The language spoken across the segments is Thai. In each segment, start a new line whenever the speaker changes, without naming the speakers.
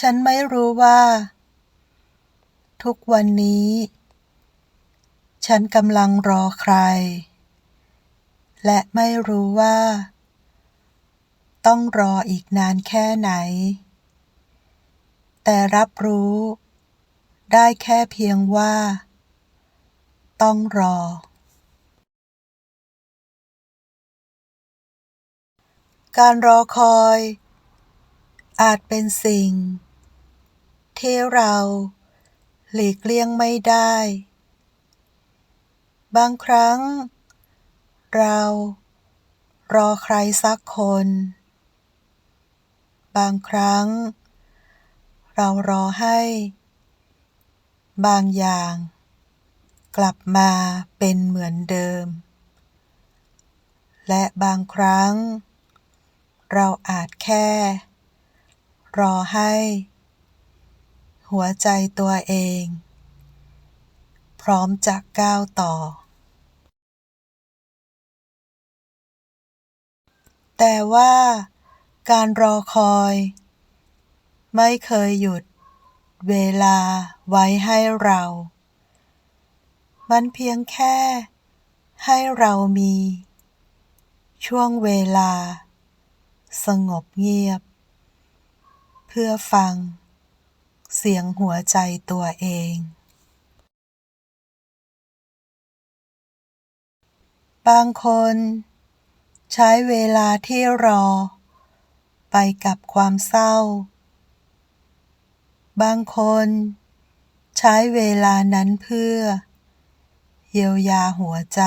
ฉันไม่รู้ว่า ทุกวันนี้ ฉันกำลังรอใคร และไม่รู้ว่า ต้องรออีกนานแค่ไหน แต่รับรู้ ได้แค่เพียงว่า ต้องรอ การรอคอยอาจเป็นสิ่ง ที่เราหลีกเลี่ยงไม่ได้ บางครั้ง เรารอใครสักคน บางครั้ง เรารอให้ บางอย่าง กลับมาเป็นเหมือนเดิม และบางครั้ง เราอาจแค่ รอให้ หัวใจตัวเอง พร้อมจะก้าวต่อ แต่ว่าการรอคอย ไม่เคยหยุดเวลาไว้ให้เรา มันเพียงแค่ให้เรามี ช่วงเวลา สงบเงียบ เพื่อฟัง เสียงหัวใจตัวเอง บางคน ใช้เวลาที่รอ ไปกับความเศร้า บางคน ใช้เวลานั้นเพื่อ เยียวยาหัวใจ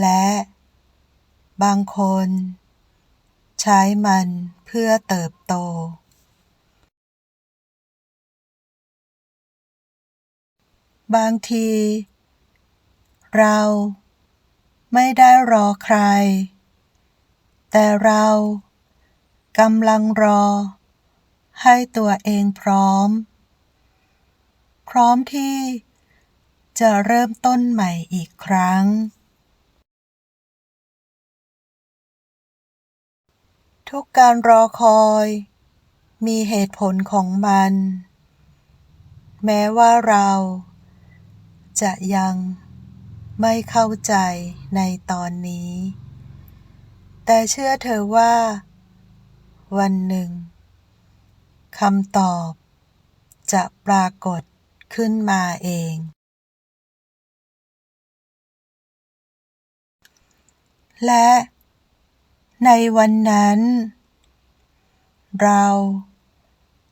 และบางคน ใช้มันเพื่อเติบโต บางที เราไม่ได้รอใคร แต่เรากำลังรอ ให้ตัวเองพร้อม พร้อมที่จะเริ่มต้นใหม่อีกครั้ง ทุกการรอคอย มีเหตุผลของมัน แม้ว่าเรา จะยังไม่เข้าใจในตอนนี้ แต่เชื่อเถอว่า วันหนึ่งคำตอบ จะปรากฏขึ้นมาเอง และในวันนั้น เรา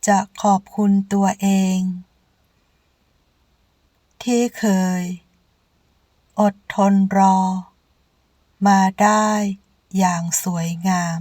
จะขอบคุณตัวเอง ที่เคย อดทนรอ มาได้อย่างสวยงาม